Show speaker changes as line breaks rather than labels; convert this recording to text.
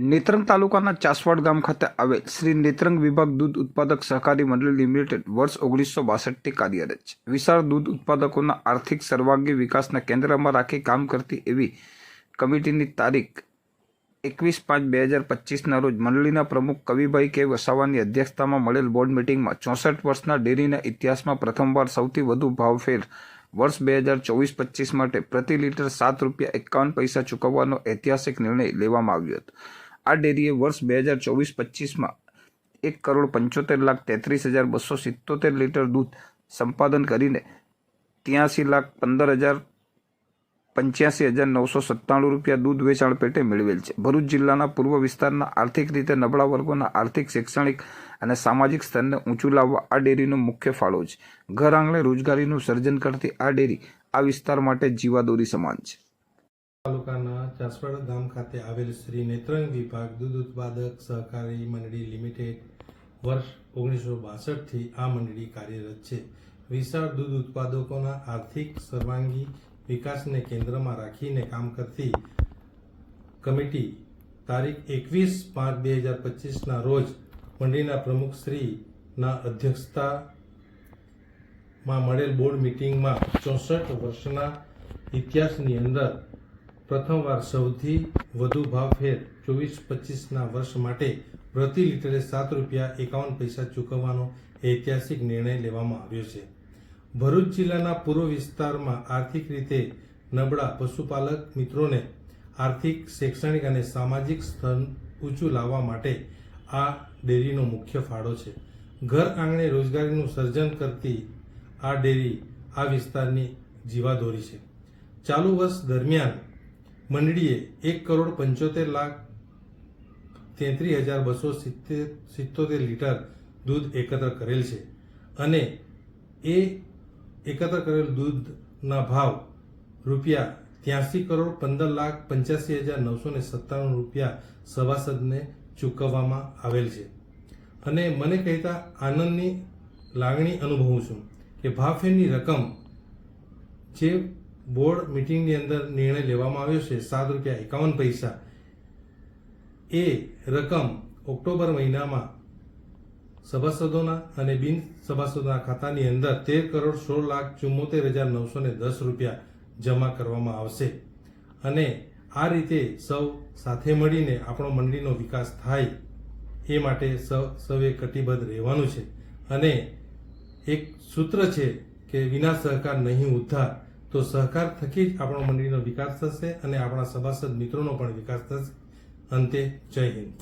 નેત્રંગ તાલુકાના ચાસવાડ ગામ ખાતે આવેલ શ્રી નેત્રંગ વિભાગ દૂધ ઉત્પાદક સહકારી મંડળ લિમિટેડ વર્ષ ઓગણીસો બાસઠથી કાર્યરત છે. વિશાળ દૂધ ઉત્પાદકોના આર્થિક સર્વાંગી વિકાસના કેન્દ્રમાં રાખી કામ કરતી એવી કમિટીની તારીખ એકવીસ પાંચ બે હજાર પચીસના રોજ મંડળીના પ્રમુખ કવિભાઈ કે વસાવાની અધ્યક્ષતામાં મળેલ બોર્ડ મિટિંગમાં ચોસઠ વર્ષના ડેરીના ઇતિહાસમાં પ્રથમવાર સૌથી વધુ ભાવફેર વર્ષ બે હજાર ચોવીસ પચીસ માટે પ્રતિ લીટર સાત રૂપિયા એકાવન પૈસા ચૂકવવાનો ઐતિહાસિક નિર્ણય લેવામાં આવ્યો હતો. આ ડેરીએ વર્ષ બે હજાર ચોવીસ પચીસમાં એક કરોડ પંચોતેર લાખ તેત્રીસ હજાર બસો સિત્તોતેર લીટર દૂધ સંપાદન કરીને ત્યાંસી લાખ પંદર હજાર પંચ્યાસી હજાર નવસો સત્તાણું રૂપિયા દૂધ વેચાણ પેટે મેળવેલ છે. ભરૂચ જિલ્લાના પૂર્વ વિસ્તારના આર્થિક રીતે નબળા વર્ગોના આર્થિક, શૈક્ષણિક અને સામાજિક સ્તરને ઊંચું લાવવા આ ડેરીનો મુખ્ય ફાળો છે. ઘર આંગણે રોજગારીનું સર્જન કરતી આ ડેરી આ વિસ્તાર માટે જીવાદોરી સમાન છે.
તાલુકાના ચાસવાડા ગામ ખાતે આવેલ શ્રી નેત્રંગ વિભાગ દૂધ ઉત્પાદક સહકારી મંડળી લિમિટેડ વર્ષ ઓગણીસો બાસઠથી આ મંડળી કાર્યરત છે. વિશાળ દૂધ ઉત્પાદકોના આર્થિક સર્વાંગી વિકાસને કેન્દ્રમાં રાખીને કામ કરતી કમિટી તારીખ એકવીસ પાંચ બે હજાર પચીસના રોજ મંડળીના પ્રમુખ શ્રીના અધ્યક્ષતામાં મળેલ બોર્ડ મિટિંગમાં ચોસઠ વર્ષના ઇતિહાસની અંદર પ્રથમવાર સૌથી વધુ ભાવફેર ચોવીસ પચીસના વર્ષ માટે પ્રતિ લીટરે સાત રૂપિયા એકાવન પૈસા ચૂકવવાનો ઐતિહાસિક નિર્ણય લેવામાં આવ્યો છે. ભરૂચ જિલ્લાના પૂર્વ વિસ્તારમાં આર્થિક રીતે નબળા પશુપાલક મિત્રોને આર્થિક, શૈક્ષણિક અને સામાજિક સ્તર ઊંચું લાવવા માટે આ ડેરીનો મુખ્ય ફાળો છે. ઘર આંગણે રોજગારીનું સર્જન કરતી આ ડેરી આ વિસ્તારની જીવાદોરી છે. ચાલુ વર્ષ દરમિયાન મંડળીએ એક કરોડ પંચોતેર લાખ તેત્રીસ હજાર બસો સિત્તેર, સિત્તોતેર લીટર દૂધ એકત્ર કરેલ છે. અને એ એકત્ર કરેલ દૂધના ભાવ રૂપિયા ત્યાસી કરોડ પંદર લાખ પંચ્યાસી હજાર નવસો ને સત્તાણું રૂપિયા સભાસદને ચૂકવવામાં આવેલ છે. અને મને કહેતા આનંદની લાગણી અનુભવું છું કે ભાવફેરની રકમ જે બોર્ડ મિટિંગની અંદર નિર્ણય લેવામાં આવ્યો છે. સાત રૂપિયા એકાવન પૈસા. એ રકમ ઓક્ટોબર મહિનામાં સભાસદોના અને બિન સભાસદોના ખાતાની અંદર તેર કરોડ સોળ લાખ ચુમ્મોતેર હજાર નવસો ને દસ રૂપિયા જમા કરવામાં આવશે. અને આ રીતે સૌ સાથે મળીને આપણો મંડળીનો વિકાસ થાય એ માટે સૌ, સૌએ કટિબદ્ધ રહેવાનું છે. અને એક સૂત્ર છે કે વિના સહકાર નહીં ઉદ્ધાર. તો સહકાર થકી જ આપણો મંડળીનો વિકાસ થશે અને આપણા સભાસદ મિત્રોનો પણ વિકાસ થશે. અંતે જય હિન્દ.